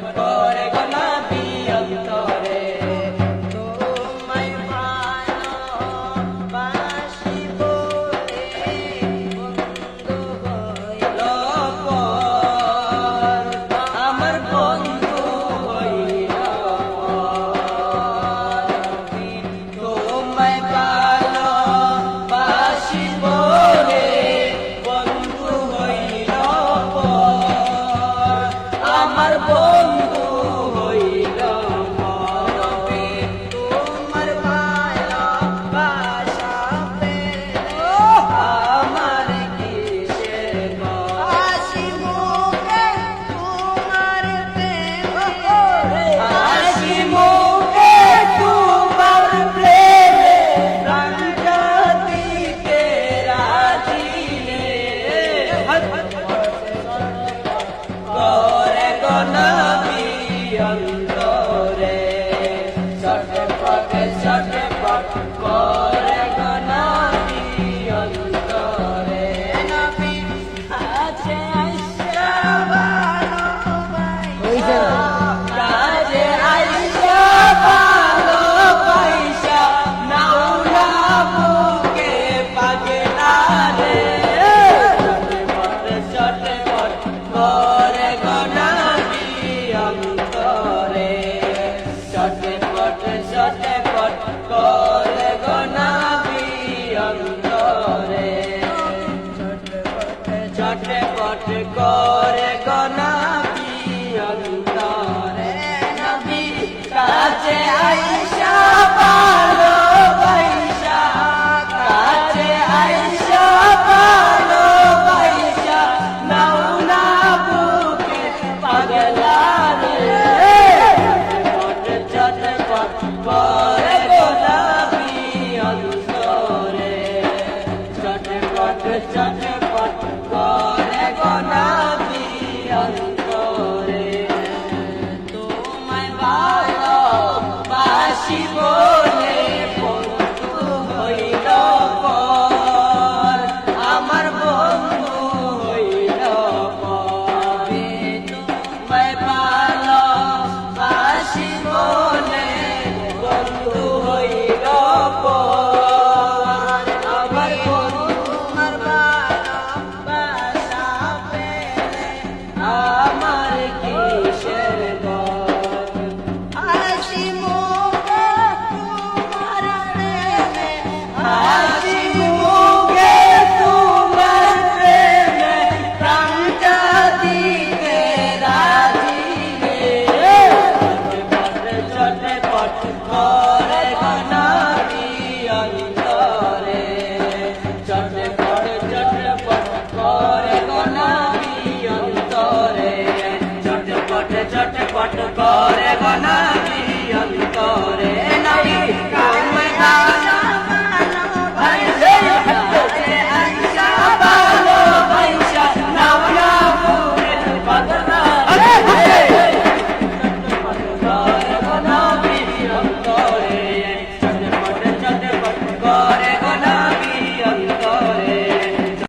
por no. রে জীবনে বন্ধু হইল পর, আমার বন্ধু হইল পরে। তোমায় পাল বাসি বলে বন্ধু হইল পর। আমার 아